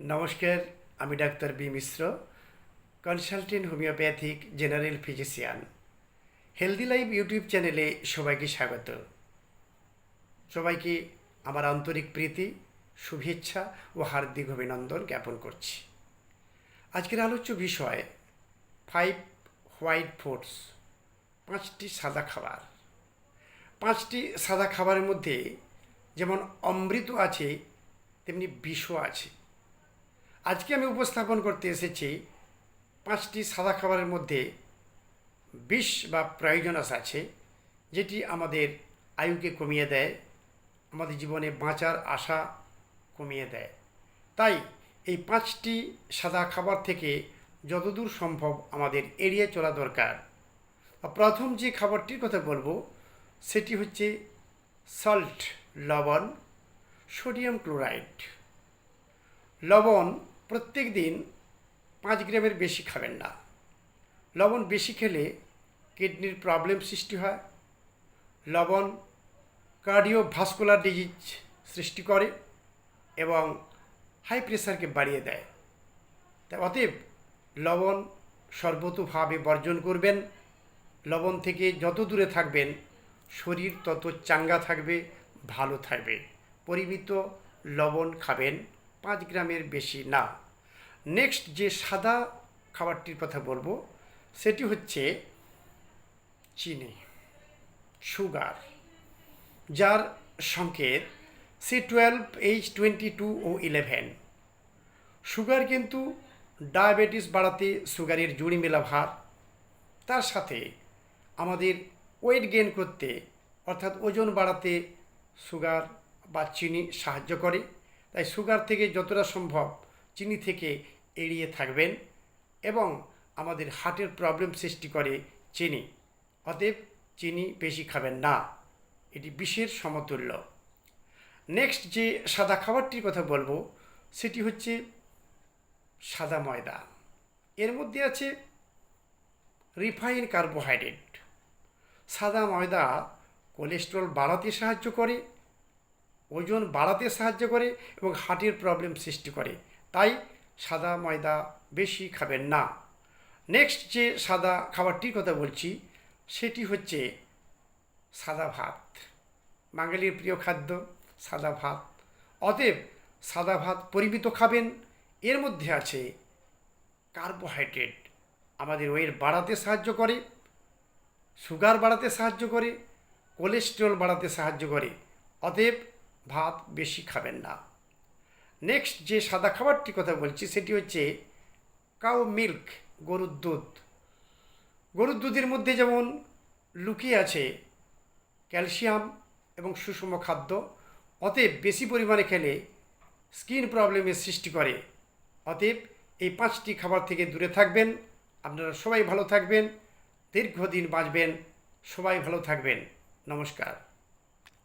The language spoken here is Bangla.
নমস্কার, আমি doctor B Mishra, consultant homoeopathic general physician. Healthy life YouTube চ্যানেলে সবাইকে স্বাগত। সবাইকে আমার আন্তরিক প্রীতি, শুভেচ্ছা ও হার্দিক অভিনন্দন জ্ঞাপন করছি। আজকের আলোচ্য বিষয় ফাইভ হোয়াইট ফুডস পাঁচটি সাদা খাবার। পাঁচটি সাদা খাবারের মধ্যে যেমন অমৃত আছে, তেমনি বিষও আছে। আজকে আমি উপস্থাপন করতে এসেছি পাঁচটি সাদা খাবারের মধ্যে বিষ বা প্রয়োজনাস আছে, যেটি আমাদের আয়ুকে কমিয়ে দেয়, আমাদের জীবনে বাঁচার আশা কমিয়ে দেয়। তাই এই পাঁচটি সাদা খাবার থেকে যতদূর সম্ভব আমাদের এড়িয়ে চলা দরকার। প্রথম যে খাবারটির কথা বলব, সেটি হচ্ছে সল্ট লবণ সোডিয়াম ক্লোরাইড লবণ প্রত্যেক দিন পাঁচ গ্রামের বেশি খাবেন না। লবণ বেশি খেলে কিডনির প্রবলেম সৃষ্টি হয়। লবণ কার্ডিও কার্ডিওভাস্কুলার ডিজিজ সৃষ্টি করে এবং হাই প্রেশারকে বাড়িয়ে দেয়। তাই অতএব লবণ সর্বতোভাবে বর্জন করবেন। লবণ থেকে যত দূরে থাকবেন, শরীর তত চাঙ্গা থাকবে, ভালো থাকবে। পরিমিত লবণ খাবেন, পাঁচ গ্রামের বেশি না। নেক্সট যে সাদা খাবারটির কথা বলব, সেটি হচ্ছে চিনি, সুগার, যার সংকেত C twelve H twenty two O eleven. Sugar কিন্তু ডায়াবেটিস বাড়াতে সুগারের জুড়ি মেলা ভার। তার সাথে আমাদের ওয়েট গেইন করতে, অর্থাৎ ওজন বাড়াতে সুগার বা চিনি সাহায্য করে। তাই সুগার থেকে যতটা সম্ভব চিনি থেকে এড়িয়ে থাকবেন এবং আমাদের হার্টের প্রবলেম সৃষ্টি করে চিনি। অতএব চিনি বেশি খাবেন না। এটি বিষের সমতুল্য। নেক্সট যে সাদা খাবারটির কথা বলব, সেটি হচ্ছে সাদা ময়দা। এর মধ্যে আছে রিফাইন কার্বোহাইড্রেট। সাদা ময়দা কোলেস্ট্রল বাড়াতে সাহায্য করে, ওজন বাড়াতে সাহায্য করে এবং হার্টের প্রবলেম সৃষ্টি করে। তাই সাদা ময়দা বেশি খাবেন না। নেক্সট যে সাদা খাবারটির কথা বলছি, সেটি হচ্ছে সাদা ভাত। বাঙালির প্রিয় খাদ্য সাদা ভাত। অতএব সাদা ভাত পরিমিত খাবেন। এর মধ্যে আছে কার্বোহাইড্রেট আমাদের ওয়েট বাড়াতে সাহায্য করে, সুগার বাড়াতে সাহায্য করে কোলেস্টেরল বাড়াতে সাহায্য করে। অতএব ভাত বেশি খাবেন না। নেক্সট যে সাদা খাবারটির কথা বলছি, সেটি হচ্ছে কাউ মিল্ক গরুর দুধ। গরুর দুধের মধ্যে যেমন লুকিয়ে আছে ক্যালসিয়াম এবং সুষম খাদ্য, অতএব বেশি পরিমাণে খেলে স্কিন প্রবলেমের সৃষ্টি করে। অতএব এই পাঁচটি খাবার থেকে দূরে থাকবেন, আপনারা সবাই ভালো থাকবেন, দীর্ঘদিন বাঁচবেন, সবাই ভালো থাকবেন। নমস্কার।